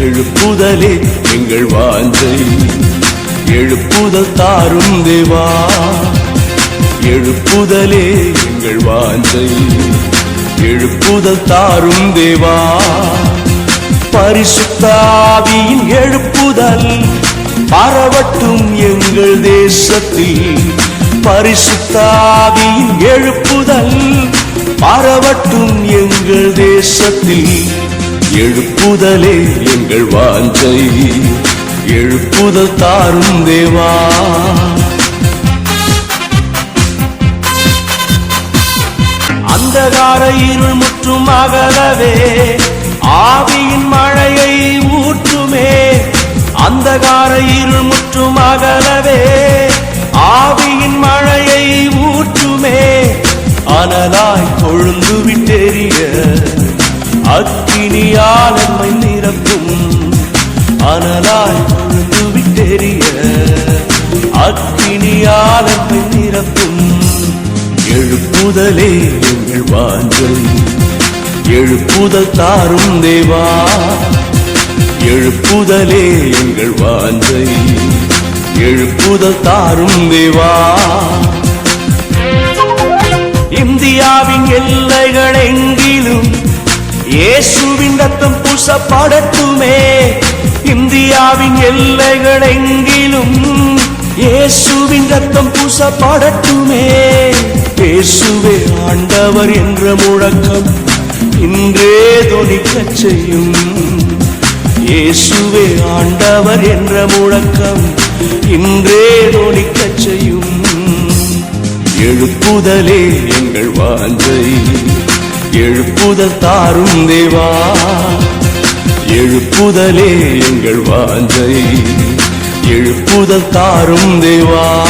எழுப்புதலே எங்கள் வாஞ்சை எழுப்புதல் தாரும் தேவா. எழுப்புதலே எங்கள் வாஞ்சை எழுப்புதல் தாரும் தேவா. பரிசுத்தாவியின் எழுப்புதல் பரவட்டும் எங்கள் தேசத்தில். பரிசுத்தாவியின் எழுப்புதல் பரவட்டும் எங்கள் தேசத்தில். எழுப்புதலே எங்கள் வாஞ்சை. எழுப்புதல் தாரும் தேவா. அந்தகார இருள் முற்றும் அகலவே ஆவியின் மழையை ஊற்றுமே. அந்தகார இருள் முற்றும் அகலவே ஆவியின் மழையை ஊற்றுமே. அனலாய் கொழுந்து விட்டெறிய அக்கினியால் நம்மை நிரப்பும். அனலாய் பொழுது விட்டெறிய. அக்கினியால் நம்மை நிரப்பும். எழுப்புதலே எங்கள் வாஞ்சல் எழுப்புதல் தாரும் தேவா. எழுப்புதலே எங்கள் வாஞ்சை. எழுப்புதல் தாரும் தேவா. இந்தியாவின் எல்லைகள் எங்கிலும் இயேசுவின் ரத்தம் பூசப்படட்டுமே. இந்தியாவின் எல்லைகள் எங்கிலும் இயேசுவின் ரத்தம் பூசப்படட்டுமே. இயேசுவே ஆண்டவர் என்ற முழக்கம் இன்றே தொனிக்கச் செய்யும். இயேசுவே ஆண்டவர் என்ற முழக்கம் இன்றே தொனிக்கச் செய்யும். எழுப்புதலே எங்கள் வாஞ்சை. எழுப்புதல் தாரும் தேவா. எழுப்புதலே எங்கள் வாஞ்சை. எழுப்புதல் தாரும் தேவா.